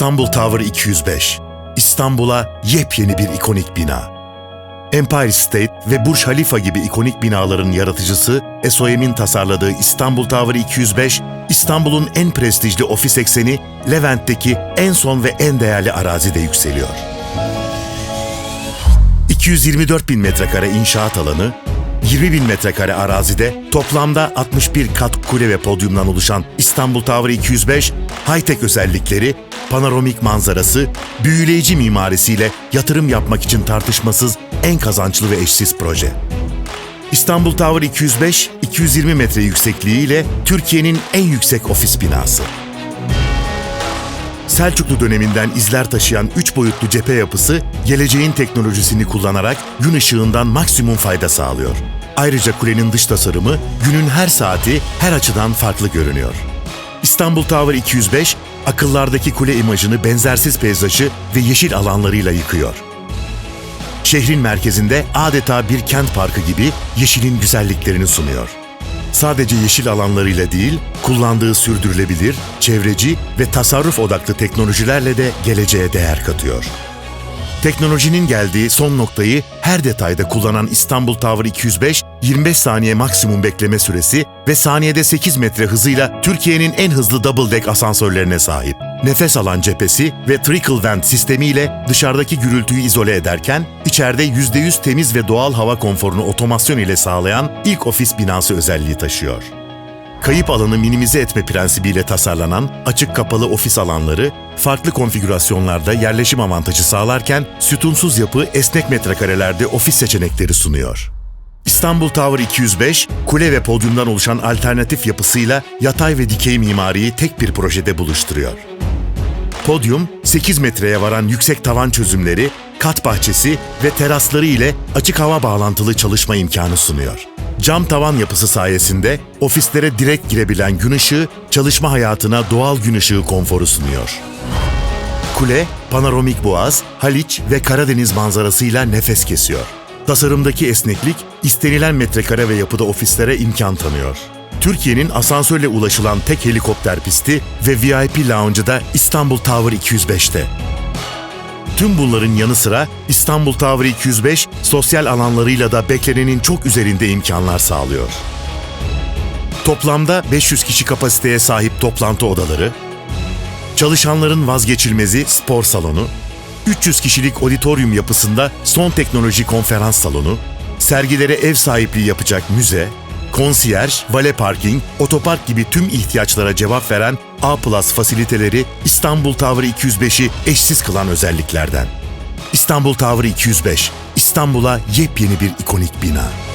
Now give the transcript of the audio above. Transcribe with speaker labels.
Speaker 1: İstanbul Tower 205. İstanbul'a yepyeni bir ikonik bina. Empire State ve Burj Khalifa gibi ikonik binaların yaratıcısı SOM'in tasarladığı İstanbul Tower 205, İstanbul'un en prestijli ofis ekseni Levent'teki en son ve en değerli arazide yükseliyor. 224 bin metrekare inşaat alanı, 20 bin metrekare arazide toplamda 61 kat kule ve podyumdan oluşan İstanbul Tower 205, high-tech özellikleri, panoramik manzarası, büyüleyici mimarisiyle yatırım yapmak için tartışmasız en kazançlı ve eşsiz proje. İstanbul Tower 205, 220 metre yüksekliğiyle Türkiye'nin en yüksek ofis binası. Selçuklu döneminden izler taşıyan üç boyutlu cephe yapısı, geleceğin teknolojisini kullanarak gün ışığından maksimum fayda sağlıyor. Ayrıca kulenin dış tasarımı günün her saati her açıdan farklı görünüyor. İstanbul Tower 205, akıllardaki kule imajını benzersiz peyzajı ve yeşil alanlarıyla yıkıyor. Şehrin merkezinde adeta bir kent parkı gibi yeşilin güzelliklerini sunuyor. Sadece yeşil alanlarıyla değil, kullandığı sürdürülebilir, çevreci ve tasarruf odaklı teknolojilerle de geleceğe değer katıyor. Teknolojinin geldiği son noktayı her detayda kullanan İstanbul Tower 205, 25 saniye maksimum bekleme süresi ve saniyede 8 metre hızıyla Türkiye'nin en hızlı double deck asansörlerine sahip. Nefes alan cephesi ve trickle vent sistemiyle dışarıdaki gürültüyü izole ederken, içeride %100 temiz ve doğal hava konforunu otomasyon ile sağlayan ilk ofis binası özelliği taşıyor. Kayıp alanı minimize etme prensibiyle tasarlanan açık kapalı ofis alanları, farklı konfigürasyonlarda yerleşim avantajı sağlarken sütunsuz yapı esnek metrekarelerde ofis seçenekleri sunuyor. İstanbul Tower 205, kule ve podyumdan oluşan alternatif yapısıyla yatay ve dikey mimariyi tek bir projede buluşturuyor. Podyum, 8 metreye varan yüksek tavan çözümleri, kat bahçesi ve terasları ile açık hava bağlantılı çalışma imkanı sunuyor. Cam tavan yapısı sayesinde ofislere direkt girebilen gün ışığı, çalışma hayatına doğal gün ışığı konforu sunuyor. Kule, panoramik boğaz, Haliç ve Karadeniz manzarasıyla nefes kesiyor. Tasarımdaki esneklik, istenilen metrekare ve yapıda ofislere imkan tanıyor. Türkiye'nin asansörle ulaşılan tek helikopter pisti ve VIP lounge'ı da İstanbul Tower 205'te. Tüm bunların yanı sıra İstanbul Tower 205 sosyal alanlarıyla da beklenenin çok üzerinde imkanlar sağlıyor. Toplamda 500 kişi kapasiteye sahip toplantı odaları, çalışanların vazgeçilmezi spor salonu, 300 kişilik auditorium yapısında son teknoloji konferans salonu, sergilere ev sahipliği yapacak müze, konsiyerj, vale parking, otopark gibi tüm ihtiyaçlara cevap veren A Plus fasiliteleri İstanbul Tower 205'i eşsiz kılan özelliklerden. İstanbul Tower 205, İstanbul'a yepyeni bir ikonik bina.